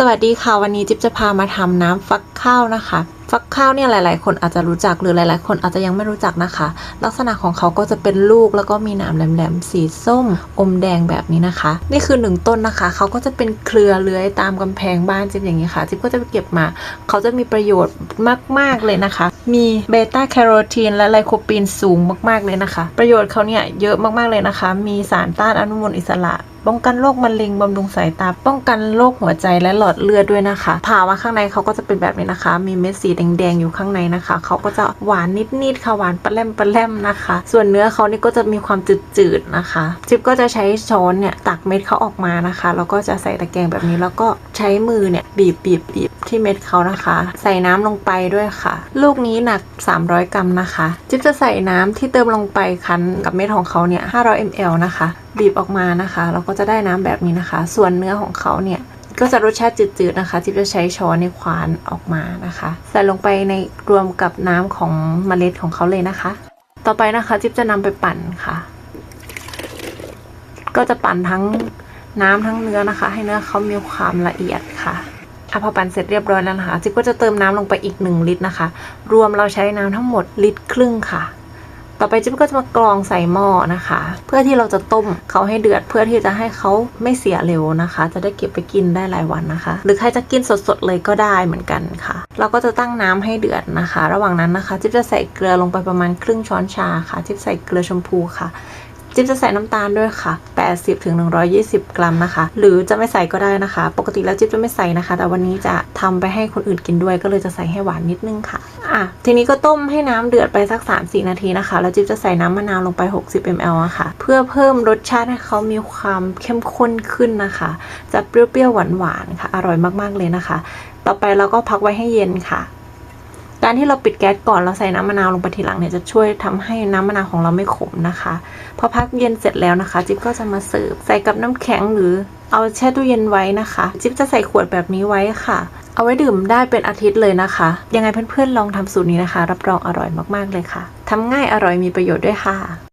สวัสดีค่ะวันนี้จิ๊บจะพามาทำน้ำฟักข้าวนะคะ ฟักข้าวเนี่ยหลาย ๆ คนอาจจะรู้จักหรือหลาย ๆ คนอาจจะยังไม่รู้จักนะคะ ลักษณะของเขาก็จะเป็นลูกแล้วก็มีหนามแหลม ๆ สีส้ม อมแดงแบบนี้นะคะ นี่คือหนึ่งต้นนะคะ เขาก็จะเป็นเครือเลื้อยตามกำแพงบ้านจิ๊บอย่างนี้ค่ะ จิ๊บก็จะไปเก็บมา เขาจะมีประโยชน์มาก ๆ เลยนะคะ มีเบต้าแคโรทีนและไลโคปีนสูงมาก ๆ เลยนะคะ ประโยชน์เขาเนี่ยเยอะมาก ๆ เลยนะคะ มีสารต้านอนุมูลอิสระ ป้องกันโรคมะเร็งบำรุงสายตา ป้องกันโรคหัวใจและหลอดเลือดด้วยนะคะผ่ามาข้างในเขาก็จะเป็นแบบนี้นะคะ มีเม็ดสีแดงๆอยู่ข้างในนะคะเขาก็จะหวานนิดๆค่ะหวานปลาแรมปลาแรมนะคะ ส่วนเนื้อเขานี่ก็จะมีความจืดๆนะคะจิ๊บก็จะใช้ช้อนเนี่ยตักเม็ดเขาออกมานะคะแล้วก็จะใส่ตะแกรงแบบนี้แล้วก็ใช้มือเนี่ยบีบบีบบีบที่เม็ดเขานะคะ ใส่น้ำลงไปด้วยค่ะ ลูกนี้หนัก 300 กรัมนะคะ จิ๊บจะใส่น้ำที่เติมลงไปคั้นกับเม็ดของเขาเนี่ย500 ml นะคะ บีบออกมานะคะ เราก็จะได้น้ำแบบนี้นะคะ ส่วนเนื้อของเขาเนี่ยก็จะรสชาติจืดๆนะคะจิ๊บจะใช้ช้อนในควานออกมานะคะใส่ลงไปในรวมกับน้ำของเมล็ดของเขาเลยนะคะ ต่อไปนะคะจิ๊บจะนำไปปั่นค่ะ ก็จะปั่นทั้งน้ำทั้งเนื้อนะคะ ให้เนื้อเขามีความละเอียดค่ะอะพอปั่นเสร็จเรียบร้อยแล้วนะคะจิ๊บก็จะเติมน้ำลงไปอีก 1 ลิตรนะคะ รวมเราใช้น้ำทั้งหมดลิตรครึ่งค่ะ ต่อไปจิ๊บก็จะมากรองใส่หม้อนะคะ เพื่อที่เราจะต้มเขาให้เดือด เพื่อที่จะให้เขาไม่เสียเร็วนะคะ จะได้เก็บไปกินได้หลายวันนะคะ หรือใครจะกินสดๆเลยก็ได้เหมือนกันค่ะ เราก็จะตั้งน้ำให้เดือดนะคะ ระหว่างนั้นนะคะ จิ๊บจะใส่เกลือลงไปประมาณครึ่งช้อนชาค่ะ จิ๊บใส่เกลือชมพูค่ะ จิ๊บจะใส่น้ำตาลด้วยค่ะ 80ถึง120 กรัมนะคะ หรือจะไม่ใส่ก็ได้นะคะ ปกติแล้วจิ๊บจะไม่ใส่นะคะ แต่วันนี้จะทำไปให้คนอื่นกินด้วย ก็เลยจะใส่ให้หวานนิดนึงค่ะอะทีนี้ก็ต้มให้น้ำเดือดไปสัก 3-4 นาทีนะคะ แล้วจิ๊บจะใส่น้ำมะนาวลงไป 60 ml อะค่ะ เพื่อเพิ่มรสชาติให้เขามีความเข้มข้นขึ้นนะคะ จะเปรี้ยวๆหวานๆค่ะ อร่อยมากๆเลยนะคะ ต่อไปเราก็พักไว้ให้เย็นค่ะ การที่เราปิดแก๊สก่อนเราใส่น้ำมะนาวลงไปทีหลังเนี่ยจะช่วยทำให้น้ำมะนาวของเราไม่ขมนะคะ พอพักเย็นเสร็จแล้วนะคะ จิ๊บก็จะมาเสิร์ฟใส่กับน้ำแข็งหรือเอาแช่ตู้เย็นไว้นะคะ จิ๊บจะใส่ขวดแบบนี้ไว้ค่ะ เอาไว้ดื่มได้เป็นอาทิตย์เลยนะคะ ยังไงเพื่อนๆลองทำสูตรนี้นะคะ รับรองอร่อยมากๆเลยค่ะทำง่ายอร่อยมีประโยชน์ด้วยค่ะ